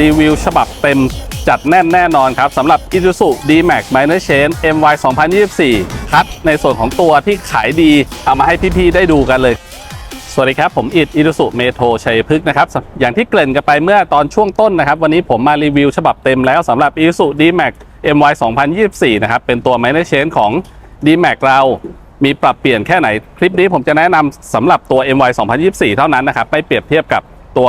รีวิวฉบับเต็มจัดแน่นแน่นอนครับสำหรับ Isuzu D-Max Minor Change MY 2024 คัดในส่วนของตัวที่ขายดี เอามาให้พี่ๆได้ดูกันเลย สวัสดีครับ ผมอิดอิรุสุเมโทชัยพฤกษ์นะครับ อย่างที่เกริ่นกันไปเมื่อตอนช่วงต้นนะครับ วันนี้ผมมารีวิวฉบับเต็มแล้วสำหรับ i s u D-Max MY 2024 นะครับ เป็นตัว Minor Change ของ D-Max เรามีปรับเปลี่ยนแค่ไหน คลิปนี้ผมจะแนะนำสำหรับตัว MY 2024 เท่านั้นนะครับ ไม่เปรียบเทียบกับตัว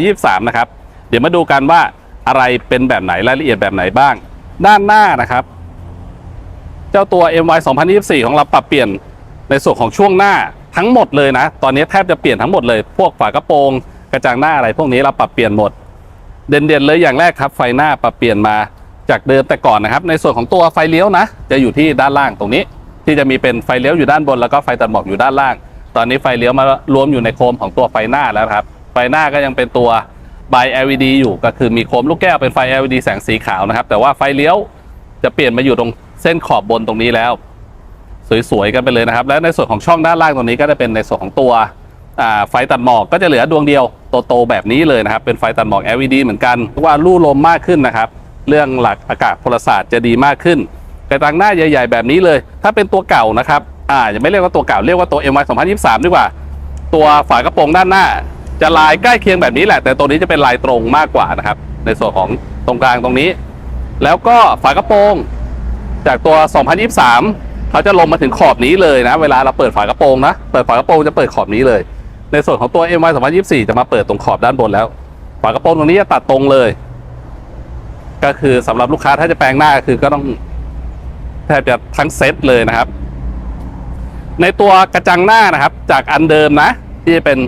2023 นะครับ เดี๋ยวมาดูกันว่าอะไรเป็นแบบไหนรายละเอียดแบบไหนบ้าง ด้านหน้านะครับ เจ้าตัว MY 2024 ของเราปรับเปลี่ยนในส่วนของช่วงหน้าทั้งหมดเลยนะ ตอนนี้แทบจะเปลี่ยนทั้งหมดเลย พวกฝากระโปรง กระจังหน้าอะไรพวกนี้เราปรับเปลี่ยนหมด เด่นๆเลยอย่างแรกครับ ไฟหน้าปรับเปลี่ยนมาจากเดิมแต่ก่อนนะครับ ในส่วนของตัวไฟเลี้ยวนะ จะอยู่ที่ด้านล่างตรงนี้ ที่จะมีเป็นไฟเลี้ยวอยู่ด้านบนแล้วก็ไฟตัดหมอกอยู่ด้านล่าง ตอนนี้ไฟเลี้ยวมารวมอยู่ในโคมของตัวไฟหน้าแล้วครับ ไฟหน้าก็ยังเป็นตัว by LED อยู่ก็คือมีโคมลูกแก้วเป็นไฟ LED แสงสีขาวนะครับ แต่ว่าไฟเลี้ยวจะเปลี่ยนมาอยู่ตรงเส้นขอบบนตรงนี้แล้ว สวยๆกันไปเลยนะครับ และในส่วนของช่องด้านล่างตรงนี้ก็จะเป็นในส่วนของตัวไฟตัดหมอกก็จะเหลือดวงเดียวโตๆแบบนี้เลยนะครับ เป็นไฟตัดหมอก LED เหมือนกันว่าลู่ลมมากขึ้นนะครับ เรื่องหลักอากาศพลศาสตร์จะดีมากขึ้นกระจังหน้าใหญ่ ๆ แบบนี้เลย ถ้าเป็นตัวเก่านะครับอ่ายังไม่เรียกว่าตัวเก่าเรียกว่าตัว MY 2023 ดีกว่า ตัวฝากระโปรงด้านหน้า จะลายใกล้เคียงแบบนี้แหละ แต่ตัวนี้จะเป็นลายตรงมากกว่านะครับ ในส่วนของตรงกลางตรงนี้ แล้วก็ฝากระโปรง จากตัว 2023 เขาจะลงมาถึงขอบนี้เลยนะ เวลาเราเปิดฝากระโปรงนะ เปิดฝากระโปรงจะเปิดขอบนี้เลย ในส่วนของตัว MY 2024 จะมาเปิดตรงขอบด้านบนแล้ว ฝากระโปรงตรงนี้จะตัดตรงเลย ก็คือสำหรับลูกค้าถ้าจะแปลงหน้าคือก็ต้องแทบจะทั้งเซตเลยนะครับ ในตัวกระจังหน้านะครับ จากอันเดิมนะ ที่จะเป็น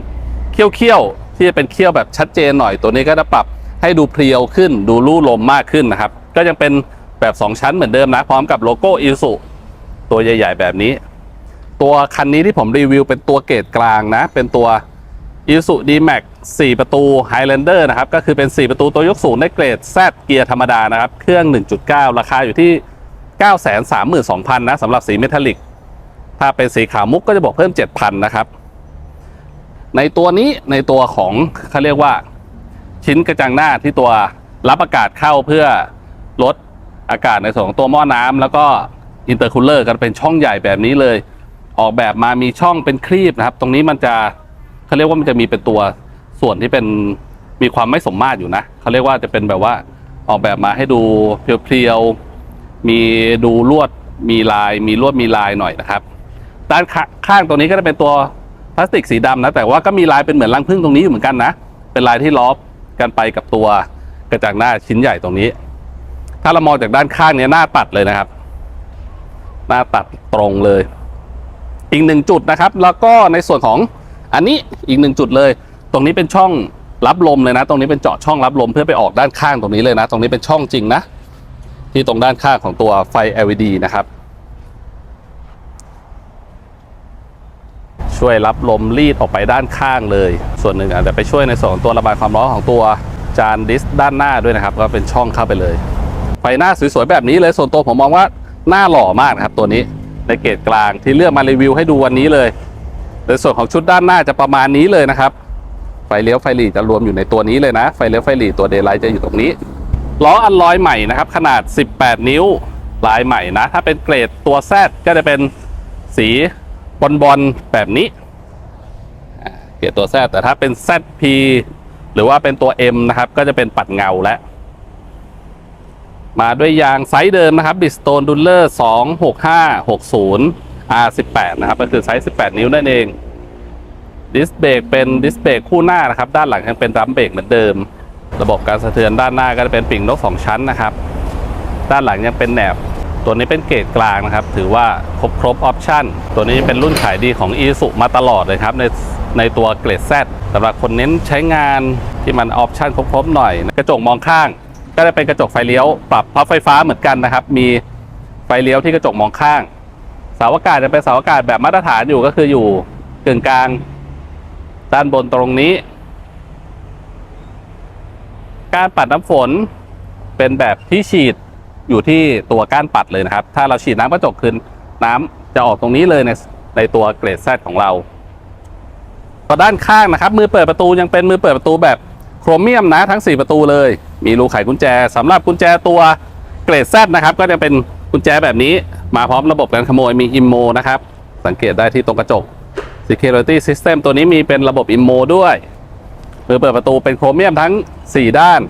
เขี้ยวๆที่จะเป็นเขี้ยวแบบชัดเจนหน่อยตัวนี้ก็จะปรับให้ดูเพรียวขึ้นดูลู่ลมมากขึ้นนะครับ ก็ยังเป็นแบบ 2 ชั้นเหมือนเดิมนะ พร้อมกับโลโก้อิสุตัวใหญ่ ๆ แบบนี้ ตัวคันนี้ที่ผมรีวิวเป็นตัวเกรดกลางนะ เป็นตัว i s u D-Max 4ประตู Highlander นะครับ ก็คือเป็น 4 ประตูตัวยกสูงในเกรด Z เกียร์ธรรมดานะครับ เครื่อง 1.9 ราคาอยู่ที่ 932,000นะสำหรับสีเมทัลลิก ถ้าเป็นสีขาวมุกก็จะบอกเพิ่ม 7,000นะครับ ในตัวนี้ในตัวของเขาเรียกว่า ชิ้นกระจังหน้าที่ตัวรับอากาศเข้าเพื่อลดอากาศในส่วนของตัวหม้อน้ำแล้วก็อินเตอร์คูลเลอร์กันเป็นช่องใหญ่แบบนี้เลย ออกแบบมามีช่องเป็นครีบนะครับ ตรงนี้มันจะเขาเรียกว่ามันจะมีเป็นตัวส่วนที่เป็นมีความไม่สมมาตรอยู่นะเขาเรียกว่าจะเป็นแบบว่าออกแบบมาให้ดูเพรียวๆมีดูลวดมีลาย มีลวดมีลายหน่อยนะครับด้านข้างตรงนี้ก็จะเป็นตัว ลาสติกสีดำนะ แต่ว่าก็มีลายเป็นเหมือนรังผึ้งตรงนี้อยู่เหมือนกันนะ เป็นลายที่ล้อกันไปกับตัวกระจังหน้าชิ้นใหญ่ตรงนี้ ถ้าเรามองจากด้านข้างเนี้ยหน้าตัดเลยนะครับ หน้าตัดตรงเลย อีกหนึ่งจุดนะครับ แล้วก็ในส่วนของอันนี้อีกหนึ่งจุดเลย ตรงนี้เป็นช่องรับลมเลยนะ ตรงนี้เป็นเจาะช่องรับลมเพื่อไปออกด้านข้างตรงนี้เลยนะ ตรงนี้เป็นช่องจริงนะ ที่ตรงด้านข้างของตัวไฟ LED นะครับ ช่วยรับลมรีดออกไปด้านข้างเลย ส่วนหนึ่งอาจจะไปช่วยในส่วนของตัวระบายความร้อนของตัวจานดิสด้านหน้าด้วยนะครับ ก็เป็นช่องเข้าไปเลยไฟหน้าสวยๆแบบนี้เลยส่วนตัวผมมองว่าหน้าหล่อมากนะครับตัวนี้ในเกรดกลางที่เลือกมารีวิวให้ดูวันนี้เลยในส่วนของชุดด้านหน้าจะประมาณนี้เลยนะครับ ไฟเลี้ยวไฟหลีจะรวมอยู่ในตัวนี้เลยนะ ไฟเลี้ยวไฟหลีตัวเดย์ไลท์จะอยู่ตรงนี้ล้ออันลอยใหม่นะครับ ขนาด 18 นิ้วลายใหม่นะ ถ้าเป็นเกรดตัวแซดก็จะเป็นสี บอลบอลแบบนี้อ่าเกรดตัวแซดแต่ถ้าเป็น ZP หรือว่าเป็นตัว M นะครับ ก็จะเป็นปัดเงาและ มาด้วยยางไซส์เดิมนะครับ Bridgestone Duller 26560 R18 นะครับ ก็คือไซส์ 18 นิ้วนั่นเองดิสเบรกเป็นดิสเบรกคู่หน้านะครับ ด้านหลังยังเป็นดัมเบรกเหมือนเดิม ระบบการสะเทือนด้านหน้าก็จะเป็นปิ่งนก2ชั้นนะครับ ด้านหลังยังเป็นแหนบ ตัวนี้เป็นเกรดกลางนะครับ ถือว่าครบครบออปชั่น ตัวนี้เป็นรุ่นขายดีของ e s u มาตลอดเลยครับในในตัวเกรด Z สำหรับคนเน้นใช้งานที่มันออปชั่นครบๆหน่อย กระจกมองข้าง ก็จะเป็นกระจกไฟเลี้ยว ปรับพับไฟฟ้าเหมือนกันนะครับ มีไฟเลี้ยวที่กระจกมองข้าง เสาอากาศจะเป็นเสาอากาศแบบมาตรฐานอยู่ก็คืออยู่กึ่งกลาง ด้านบนตรงนี้ การปัดน้ำฝนเป็นแบบที่ฉีด อยู่ที่ตัวก้านปัดเลยนะครับ ถ้าเราฉีดน้ำกระจกขึ้นน้ำจะออกตรงนี้เลยในในตัวเกรดแซดของเราก็ด้านข้างนะครับ มือเปิดประตูยังเป็นมือเปิดประตูแบบโครเมียมนะทั้ง 4 ประตูเลย มีรูไขกุญแจสำหรับกุญแจตัวเกรด Z นะครับ ก็จะเป็นกุญแจแบบนี้มาพร้อมระบบการขโมยมีอิมโมนะครับ สังเกตได้ที่ตรงกระจก Security System ตัวนี้มีเป็นระบบอิมโมด้วยมือเปิดประตูเป็นโครเมียมทั้ง 4 ด้าน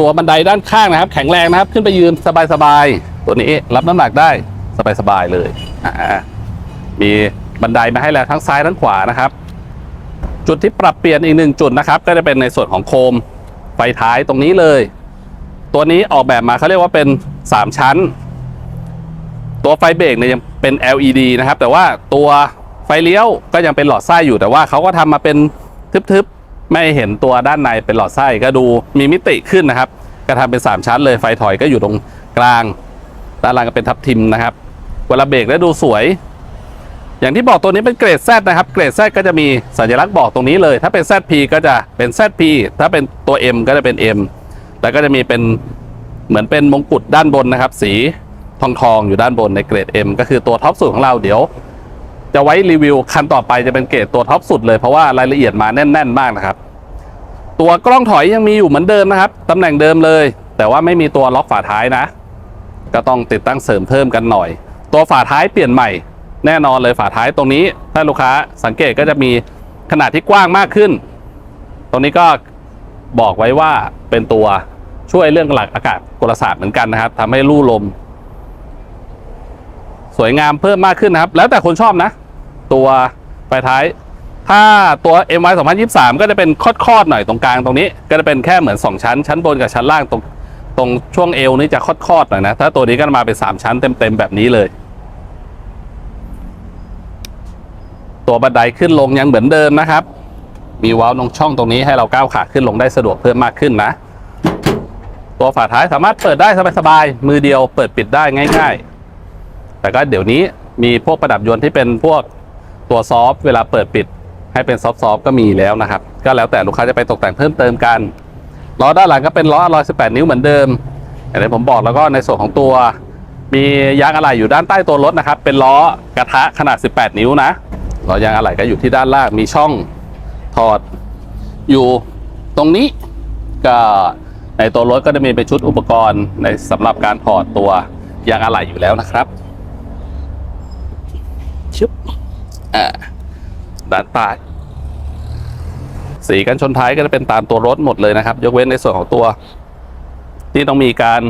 ตัวบันไดด้านข้างนะครับ แข็งแรงนะครับ ขึ้นไปยืนสบายๆตัวนี้รับน้ำหนักได้สบายๆเลยมีบันไดมาให้แล้วทั้งซ้ายทั้งขวานะครับ จุดที่ปรับเปลี่ยนอีกหนึ่งจุดนะครับ ก็จะเป็นในส่วนของโคมไฟท้ายตรงนี้เลย ตัวนี้ออกแบบมาเขาเรียกว่าเป็น 3 ชั้น ตัวไฟเบรกเนี่ยยังเป็น LED นะครับ แต่ว่าตัวไฟเลี้ยวก็ยังเป็นหลอดไส้อยู่แต่ว่าเขาก็ทำมาเป็นทึบๆ ไม่เห็นตัวด้านในเป็นหลอดไส้ก็ดูมีมิติขึ้นนะครับก็ทำเป็น 3 ชั้นเลยไฟถอยก็อยู่ตรงกลางด้านล่างก็เป็นทับทิมนะครับเวลาเบรกแล้วดูสวย อย่างที่บอกตัวนี้เป็นเกรด Z นะครับ เกรด Z ก็จะมีสัญลักษณ์บอกตรงนี้เลย ถ้าเป็น ZP ก็จะเป็น ZP ถ้าเป็นตัว M ก็จะเป็น M แล้วก็จะมีเป็นเหมือนเป็นมงกุฎด้านบนนะครับ สีทองทองอยู่ด้านบนในเกรด M ก็คือตัวท็อปสุดของเราเดี๋ยว จะไว้รีวิวคันต่อไปจะเป็นเกรดตัวท็อปสุดเลยเพราะว่ารายละเอียดมาแน่น ๆ มากนะครับ ตัวกล้องถอยยังมีอยู่เหมือนเดิมนะครับตำแหน่งเดิมเลย แต่ว่าไม่มีตัวล็อกฝาท้ายนะ ก็ต้องติดตั้งเสริมเพิ่มกันหน่อย ตัวฝาท้ายเปลี่ยนใหม่ แน่นอนเลยฝาท้ายตรงนี้ ถ้าลูกค้าสังเกตก็จะมีขนาดที่กว้างมากขึ้น ตรงนี้ก็บอกไว้ว่าเป็นตัวช่วยเรื่องหลักอากาศกลศาสตร์เหมือนกันนะครับทำให้ลู่ลม สวยงามเพิ่มมากขึ้นนะครับ แล้วแต่คนชอบนะ ตัวไฟท้าย ถ้าตัว MY 2023 ก็จะเป็นคอดๆหน่อยตรงกลางตรงนี้ ก็จะเป็นแค่เหมือน 2 ชั้น ชั้นบนกับชั้นล่างตรงตรงช่วงเอวนี่จะคอดๆหน่อยนะ ถ้าตัวนี้ก็มาเป็น 3 ชั้นเต็มๆแบบนี้เลย ตัวบันไดขึ้นลงยังเหมือนเดิมนะครับ มีวาล์วตรงช่องตรงนี้ให้เราก้าวขาขึ้นลงได้สะดวกเพิ่มมากขึ้นนะ ตัวฝาท้ายสามารถเปิดได้สบายๆมือเดียวเปิดปิดได้ง่าย ๆ แต่ก็เดี๋ยวนี้มีพวกประดับยนต์ที่เป็นพวก ตัวซอฟต์เวลาเปิดปิด ให้เป็นซอฟต์ๆก็มีแล้วนะครับ ก็แล้วแต่ลูกค้าจะไปตกแต่งเพิ่มเติมกันล้อด้านหลังก็เป็นล้อ118 นิ้วเหมือนเดิมอย่างที่ผมบอกแล้วก็ในส่วนของตัว มียางอะไหล่อยู่ด้านใต้ตัวรถนะครับ เป็นล้อกระทะขนาด 18 นิ้วนะล้อยางอะไหล่ก็อยู่ที่ด้านล่างมีช่องถอดอยู่ตรงนี้ก็ในตัวรถก็จะมีเป็นชุดอุปกรณ์ในสำหรับการถอดตัวยางอะไหล่อยู่แล้วนะครับชึบ ด้านใต้สีกันชนท้ายก็จะเป็นตามตัวรถหมดเลยนะครับ ยกเว้นในส่วนของตัว ที่ต้องมีการ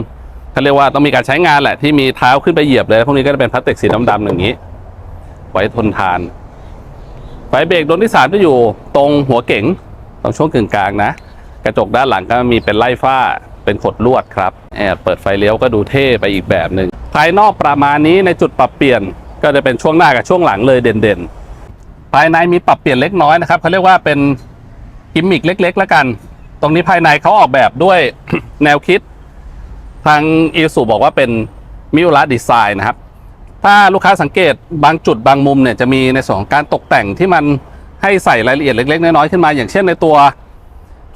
เขาเรียกว่าต้องมีการใช้งานแหละ ที่มีเท้าขึ้นไปเหยียบเลยพวกนี้ก็จะเป็นพลาสติกสีดำๆอย่างนี้ ไว้ทนทาน ไฟเบรกดวงที่สามจะอยู่ตรงหัวเก๋งตรงช่วงกึ่งกลางนะ กระจกด้านหลังก็มีเป็นไล่ฝ้าเป็นขดลวดครับแอบเปิดไฟเลี้ยวก็ดูเท่ไปอีกแบบหนึ่งภายนอกประมาณนี้ในจุดปรับเปลี่ยน ก็จะเป็นช่วงหน้ากับช่วงหลังเลยเด่นๆ ภายในมีปรับเปลี่ยนเล็กน้อยนะครับเขาเรียกว่าเป็นกิมมิกเล็กๆแล้วกัน ตรงนี้ภายในเขาออกแบบด้วยแนวคิด ทางอีสุบอกว่าเป็นมิวระดีไซน์นะครับ ถ้าลูกค้าสังเกตบางจุดบางมุมเนี่ยจะมีในส่วนของการตกแต่งที่มันให้ใส่รายละเอียดเล็กๆ น้อยๆขึ้นมา อย่างเช่นในตัว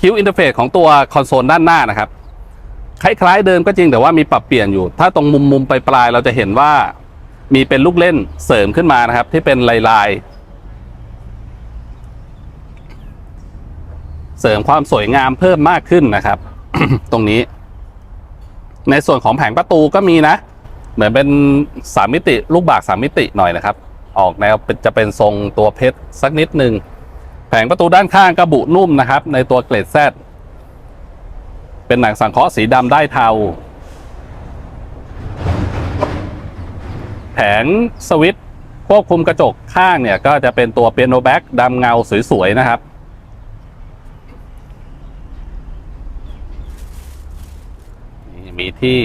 คิวอินเทอร์เฟซของตัวคอนโซลด้านหน้านะครับ คล้ายๆเดิมก็จริงแต่ว่ามีปรับเปลี่ยนอยู่ ถ้าตรงมุมมุมปลายๆเราจะเห็นว่า มีเป็นลูกเล่นเสริมขึ้นมานะครับ ที่เป็นลายลายๆเสริมความสวยงามเพิ่มมากขึ้นนะครับ ตรงนี้ ในส่วนของแผงประตูก็มีนะ เหมือนเป็นสามมิติลูกบากสามมิติหน่อยนะครับ ออกแนวจะเป็นทรงตัวเพชรสักนิดหนึ่งแผงประตูด้านข้างก็บุนุ่มนะครับ ในตัวเกรดแซดเป็นหนังสังเคราะห์สีดำได้เทา แผงสวิตควบคุมกระจกข้างเนี่ยก็จะเป็นตัวเปียโนแบ็กดำเงาสวยๆนะครับ มีที่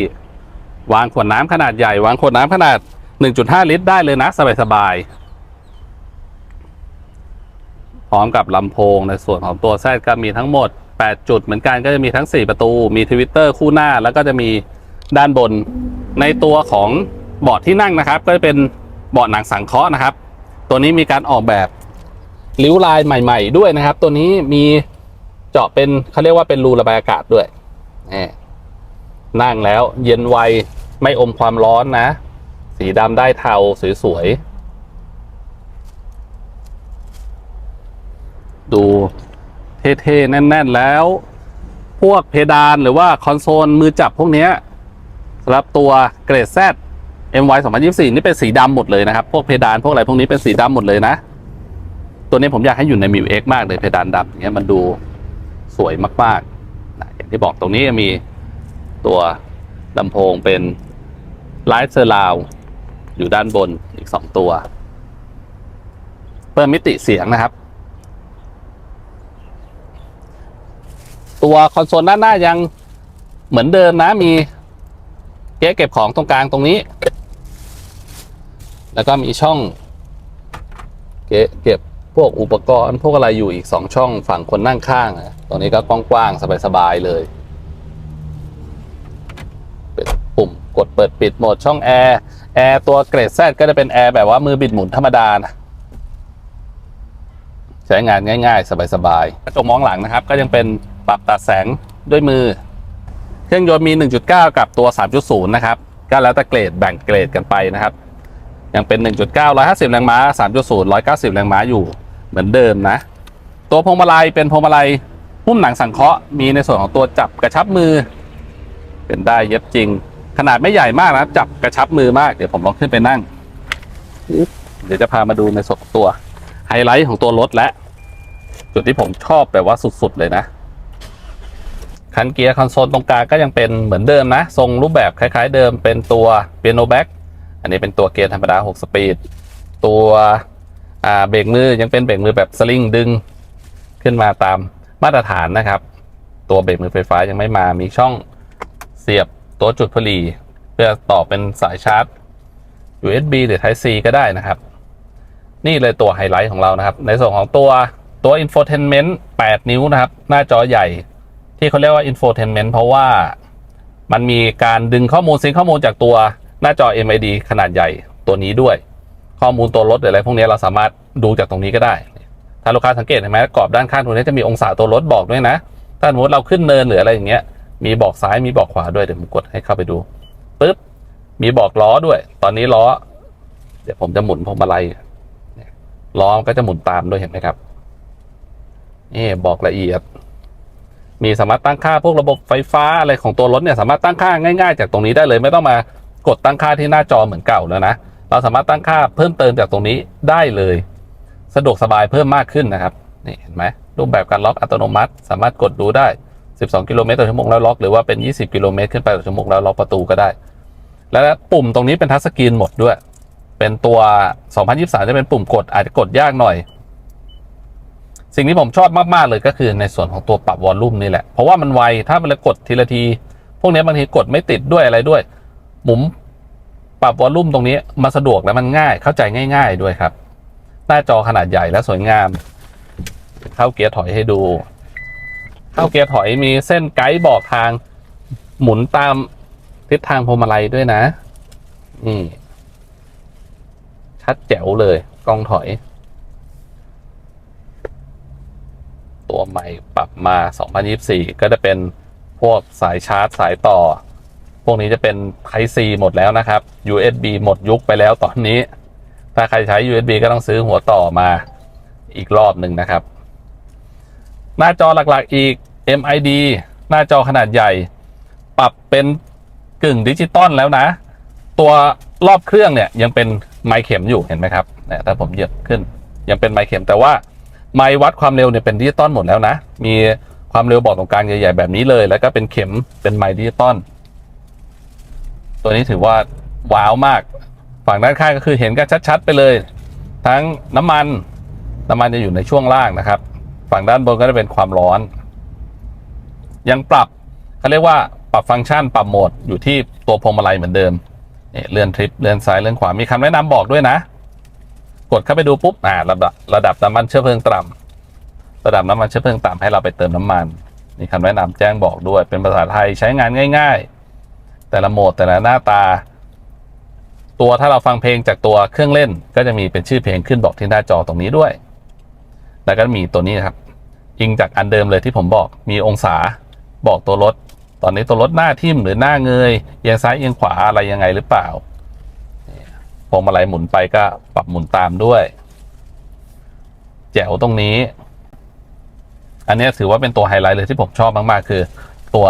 วางขวดน้ำขนาดใหญ่ วางขวดน้ำขนาด 1.5 ลิตรได้เลยนะ สบายๆ พร้อมกับลำโพงในส่วนของตัวแซดก็มีทั้งหมด 8 จุดเหมือนกันก็จะมีทั้ง 4 ประตู มีทวิตเตอร์คู่หน้าแล้วก็จะมีด้านบนในตัวของ เบาะที่นั่งนะครับ ก็จะเป็นเบาะหนังสังเคราะห์นะครับ ตัวนี้มีการออกแบบริ้วลายใหม่ ๆ ด้วยนะครับ ตัวนี้มีเจาะเป็นเขาเรียกว่าเป็นรูระบายอากาศด้วยนี่นั่งแล้วเย็นไวไม่อมความร้อนนะ สีดำได้เทาสวยๆ ดูเท่ๆ แน่น ๆ แล้ว พวกเพดานหรือว่าคอนโซลมือจับพวกนี้สำหรับตัวเกรด Z MY 2024 นี่เป็นสีดำหมดเลยนะครับ พวกเพดานพวกอะไรพวกนี้เป็นสีดำหมดเลยนะ ตัวนี้ผมอยากให้อยู่ใน m ิว X มากเลยเพดานดำอย่างเงี้ยมันดูสวยมากๆนะอย่างที่บอกตรงนี้มีตัวลำโพงเป็นไลท์เซอร์ราวอยู่ด้านบนอีกสองตัว เพิ่มมิติเสียงนะครับ ตัวคอนโซลด้านหน้ายังเหมือนเดิมนะมีเก๊ะเก็บของตรงกลางตรงนี้ แล้วก็มีช่อง เก็บพวกอุปกรณ์พวกอะไรอยู่อีกสองช่องฝั่งคนนั่งข้างตรงนี้ก็กว้างๆสบายๆเลยเป็นปุ่มกดเปิดปิดโหมดช่องแอร์แอร์ตัวเกรดแซก็จะเป็นแอร์แบบว่ามือบิดหมุนธรรมดานะใช้งานง่าย ๆ สบายๆกระจกมองหลังนะครับ ก็ยังเป็นปรับตัดแสงด้วยมือ เครื่องยนต์มี 1.9 กับตัว 3.0 นะครับ ก็แล้วแต่เกรดแบ่งเกรดกันไปนะครับ ยังเป็น 1.9 150 แรงม้า 3.0 190 แรงม้าอยู่เหมือนเดิมนะ ตัวพวงมาลัยเป็นพวงมาลัยหุ้มหนังสังเคราะห์มีในส่วนของตัวจับกระชับมือ เป็นได้เย็บจริง ขนาดไม่ใหญ่มากนะจับกระชับมือมากเดี๋ยวผมลองขึ้นไปนั่ง เดี๋ยวจะพามาดูในส่วนตัวไฮไลท์ของตัวรถและ จุดที่ผมชอบแบบว่าสุดๆเลยนะ คันเกียร์คอนโซลตรงกลางก็ยังเป็นเหมือนเดิมนะ ทรงรูปแบบคล้าย ๆ เดิมเป็นตัวเปียโนแบ็ก อันนี้เป็นตัวเกียร์ธรรมดา 6 สปีด ตัวเบรกมือยังเป็นเบรกมือแบบสลิงดึงขึ้นมาตามมาตรฐานนะครับ ตัวเบรกมือไฟฟ้ายังไม่มามีช่องเสียบตัวจุดผลีเพื่อต่อเป็นสายชาร์จ USB หรือ Type C ก็ได้นะครับ นี่เลยตัวไฮไลท์ของเรานะครับ ในส่วนของตัวตัว infotainment 8 นิ้วนะครับ หน้าจอใหญ่ที่เขาเรียกว่า infotainment เพราะว่ามันมีการดึงข้อมูลซิงข้อมูลจากตัว หน้าจอ MID ขนาดใหญ่ตัวนี้ด้วย ข้อมูลตัวรถหรืออะไรพวกนี้เราสามารถดูจากตรงนี้ก็ได้ ถ้าลูกค้าสังเกตเห็นไหมกรอบด้านข้างตรงนี้จะมีองศาตัวรถบอกด้วยนะ ถ้าสมมติเราขึ้นเนินหรืออะไรอย่างเงี้ย มีบอกซ้ายมีบอกขวาด้วยเดี๋ยวผมกดให้เข้าไปดูปึ๊บมีบอกล้อด้วย ตอนนี้ล้อ เดี๋ยวผมจะหมุนพวงมาลัยเนี่ยล้อมันก็จะหมุนตามด้วยเห็นไหมครับนี่บอกละเอียด มีสามารถตั้งค่าพวกระบบไฟฟ้าอะไรของตัวรถเนี่ยสามารถตั้งค่าง่าย ๆ จากตรงนี้ได้เลยไม่ต้องมา กดตั้งค่าที่หน้าจอเหมือนเก่าแล้วนะ เราสามารถตั้งค่าเพิ่มเติมจากตรงนี้ได้เลย สะดวกสบายเพิ่มมากขึ้นนะครับนี่เห็นไหมรูปแบบการล็อกอัตโนมัติ สามารถกดดูได้ 12 กิโลเมตรต่อชั่วโมงแล้วล็อกหรือว่าเป็น 20 กิโลเมตรขึ้นไปต่อชั่วโมงแล้วล็อกประตูก็ได้ และปุ่มตรงนี้เป็นทัชสกรีนหมดด้วย เป็นตัว 2023 จะเป็นปุ่มกดอาจจะกดยากหน่อย สิ่งที่ผมชอบมากๆเลยก็คือในส่วนของตัวปรับวอลลุ่มนี่แหละเพราะว่ามันไวถ้ามันกดทีละที พวกนี้บางทีกดไม่ติดด้วยอะไรด้วย มุมปรับวอลลุ่มตรงนี้มาสะดวกและมันง่ายเข้าใจง่าย ๆด้วยครับ หน้าจอขนาดใหญ่และสวยงาม เข้าเกียร์ถอยให้ดู เข้าเกียร์ถอยมีเส้นไกด์บอกทาง หมุนตามทิศทางพวงมาลัยด้วยนะนี่ชัดแจ๋วเลยกล้องถอย ตัวใหม่ปรับมา 2024 ก็จะเป็นพวกสายชาร์จสายต่อ พวกนี้จะเป็น Type C หมดแล้วนะครับ USB หมดยุคไปแล้วตอนนี้ ถ้าใครใช้ USB ก็ต้องซื้อหัวต่อมาอีกรอบหนึ่งนะครับ หน้าจอหลักๆอีก MID หน้าจอขนาดใหญ่ ปรับเป็นกึ่งดิจิตอลแล้วนะ ตัวรอบเครื่องเนี่ยยังเป็นไมเข็มอยู่เห็นไหมครับเนี่ยถ้าผมเหยียบขึ้นยังเป็นไมเข็มแต่ว่าไมวัดความเร็วเนี่ยเป็นดิจิตอลหมดแล้วนะ มีความเร็วบอกตรงกลางใหญ่ๆแบบนี้เลย แล้วก็เป็นเข็มเป็นไมดิจิตอล ตัวนี้ถือว่าว้าวมาก ฝั่งด้านข้างก็คือเห็นกันชัด ๆ ไปเลย ทั้งน้ำมัน น้ำมันจะอยู่ในช่วงล่างนะครับ ฝั่งด้านบนก็จะเป็นความร้อน ยังปรับเขาเรียกว่าปรับฟังก์ชันปรับโหมดอยู่ที่ตัวพวงมาลัยเหมือนเดิมเนี่ยเลื่อนทริปเลื่อนซ้ายเลื่อนขวามีคำแนะนำบอกด้วยนะ กดเข้าไปดูปุ๊บอ่าระดับระดับน้ำมันเชื้อเพลิงต่ำระดับน้ำมันเชื้อเพลิงต่ำให้เราไปเติมน้ำมันมีคำแนะนำแจ้งบอกด้วยเป็นภาษาไทยใช้งานง่าย ๆ แต่ละโหมดแต่ละหน้าตา ตัวถ้าเราฟังเพลงจากตัวเครื่องเล่น ก็จะมีเป็นชื่อเพลงขึ้นบอกที่หน้าจอตรงนี้ด้วย แล้วก็มีตัวนี้ครับอิงจากอันเดิมเลยที่ผมบอกมีองศาบอกตัวรถ ตอนนี้ตัวรถหน้าทิ่มหรือหน้าเงยเอียงซ้ายเอียงขวาอะไรยังไงหรือเปล่าพวงมาลัยหมุนไปก็ปรับหมุนตามด้วย แจ๋วตรงนี้ อันนี้ถือว่าเป็นตัวไฮไลท์เลยที่ผมชอบมาก ๆ คือ ตัว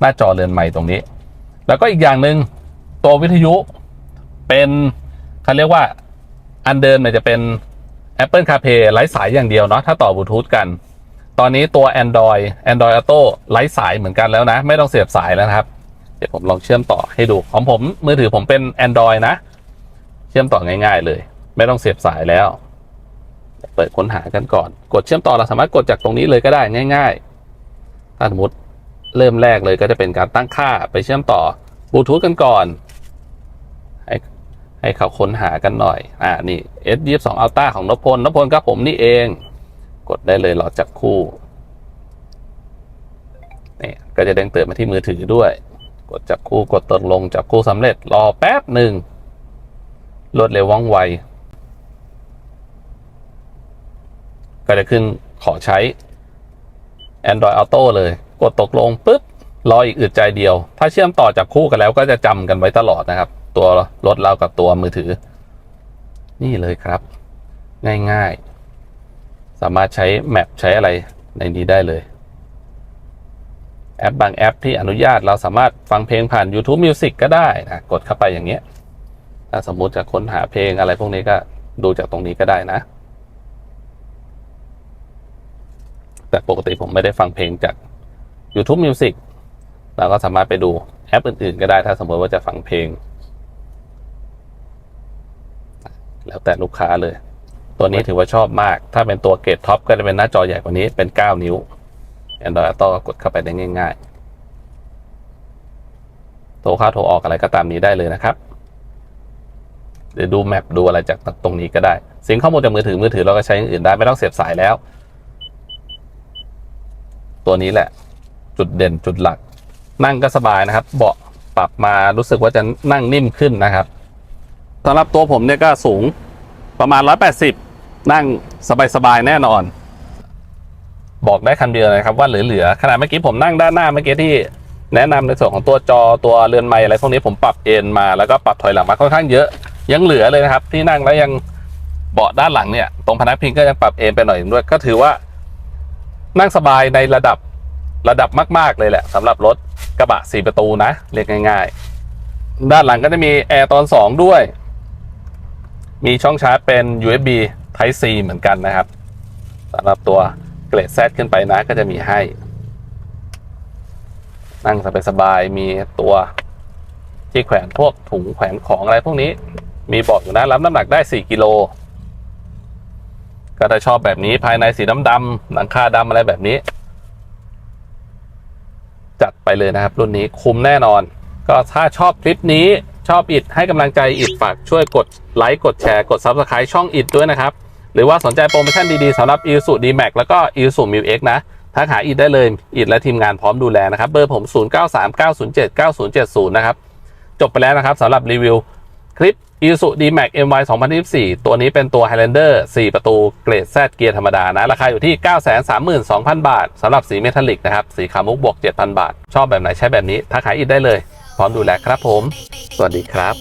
หน้าจอเรือนใหม่ตรงนี้ แล้วก็อีกอย่างหนึ่งตัววิทยุเป็นเขาเรียกว่าอันเดิมเนี่ยจะเป็น Apple CarPlay ไร้สายอย่างเดียวเนาะถ้าต่อบลูทูธกัน ตอนนี้ตัว Android Android Auto ไร้สายเหมือนกันแล้วนะ ไม่ต้องเสียบสายแล้วครับ เดี๋ยวผมลองเชื่อมต่อให้ดูของผมมือถือผมเป็น Android นะ เชื่อมต่อง่าย ๆ เลย ไม่ต้องเสียบสายแล้ว เปิดค้นหากันก่อน กดเชื่อมต่อเราสามารถกดจากตรงนี้เลยก็ได้ง่าย ๆ ถ้าสมมติ เริ่มแรกเลยก็จะเป็นการตั้งค่าไปเชื่อมต่อบลูทูธกันก่อนให้ให้เขาค้นหากันหน่อย อ่า นี่ S22 Ultra ของนพพลนพพลครับผมนี่เอง กดได้เลยรอจับคู่นี่ก็จะเด้งเตือนมาที่มือถือด้วย กดจับคู่กดตกลงจับคู่สำเร็จรอแป๊บหนึ่งรวดเร็วว่องไว ก็จะขึ้นขอใช้ Android Auto เลย กดตกลงปุ๊บรออีกอึดใจเดียว ถ้าเชื่อมต่อจับคู่กันแล้วก็จะจำกันไว้ตลอดนะครับ ตัวรถเรากับตัวมือถือ นี่เลยครับ ง่ายๆ สามารถใช้แมปใช้อะไรในนี้ได้เลย แอปบางแอปที่อนุญาตเราสามารถฟังเพลงผ่าน YouTube Music ก็ได้นะกดเข้าไปอย่างเงี้ยถ้าสมมุติจะค้นหาเพลงอะไรพวกนี้ก็ดูจากตรงนี้ก็ได้นะ แต่ปกติผมไม่ได้ฟังเพลงจาก YouTube Music เราก็สามารถไปดูแอปอื่นๆ ก็ได้ถ้าสมมติว่าจะฟังเพลง แล้วแต่ลูกค้าเลย ตัวนี้ถือว่าชอบมาก ถ้าเป็นตัวเกรดท็อปก็จะเป็นหน้าจอใหญ่กว่านี้เป็น 9 นิ้ว Android Auto ก็กดเข้าไปได้ง่าย ๆ โทรเข้าโทรออกอะไรก็ตามนี้ได้เลยนะครับหรือดูแมปดูอะไรจากตรงนี้ก็ได้สิงข้อมูลจากมือถือมือถือเราก็ใช้อย่างอื่นได้ไม่ต้องเสียบสายแล้ว ตัวนี้แหละ จุดเด่นจุดหลัก นั่งก็สบายนะครับ เบาะปรับมารู้สึกว่าจะนั่งนิ่มขึ้นนะครับสำหรับตัวผมเนี่ยก็สูงประมาณ 180 นั่งสบายๆแน่นอน บอกได้คำเดียวนะครับว่าเหลือๆขนาดเมื่อกี้ผมนั่งด้านหน้าเมื่อกี้ที่แนะนำในส่วนของตัวจอตัวเรือนไม้อะไรพวกนี้ผมปรับเอ็นมาแล้วก็ปรับถอยหลังมาค่อนข้างเยอะยังเหลือเลยนะครับ ที่นั่งแล้วยังเบาะด้านหลังเนี่ย ตรงพนักพิงก็ยังปรับเอ็นไปหน่อยด้วย ก็ถือว่านั่งสบายในระดับ ระดับมาก ๆ เลยแหละสำหรับรถกระบะสี่ประตูนะ เรียกง่าย ๆ ด้านหลังก็จะมีแอร์ตอนสองด้วย มีช่องชาร์จเป็น USB Type C เหมือนกันนะครับสำหรับตัวเกรด Z ขึ้นไปนะก็จะมีให้ นั่งสบายๆมีตัวที่แขวนพวกถุงแขวนของอะไรพวกนี้ มีบอกอยู่นะรับน้ำหนักได้ 4 กิโลก็ถ้าชอบแบบนี้ภายในสีดำๆหลังคาดำอะไรแบบนี้ จัดไปเลยนะครับ รุ่นนี้คุ้มแน่นอน ก็ถ้าชอบคลิปนี้ชอบอิดให้กำลังใจอิดฝากช่วยกดไลค์กดแชร์กด Subscribe ช่องอิดด้วยนะครับ หรือว่าสนใจโปรโมชั่นดี ๆสำหรับ i s u d m a x แล้วก็ i s u m i l x นะทักหาอิดได้เลยอิดและทีมงานพร้อมดูแลนะครับ เบอร์ผม 0939079070 นะครับ จบไปแล้วนะครับสำหรับรีวิวคลิป Isuzu D-Max MY 2024ตัวนี้เป็นตัว Highlander 4ประตูเกรดแซดเกียร์ธรรมดานะ ราคาอยู่ที่ 932,000 บาทสำหรับสีเมทัลลิกนะครับ สีขาวมุกบวก 7,000 บาท ชอบแบบไหนใช้แบบนี้ถ้าขายอิดได้เลย พร้อมดูแลครับผม สวัสดีครับ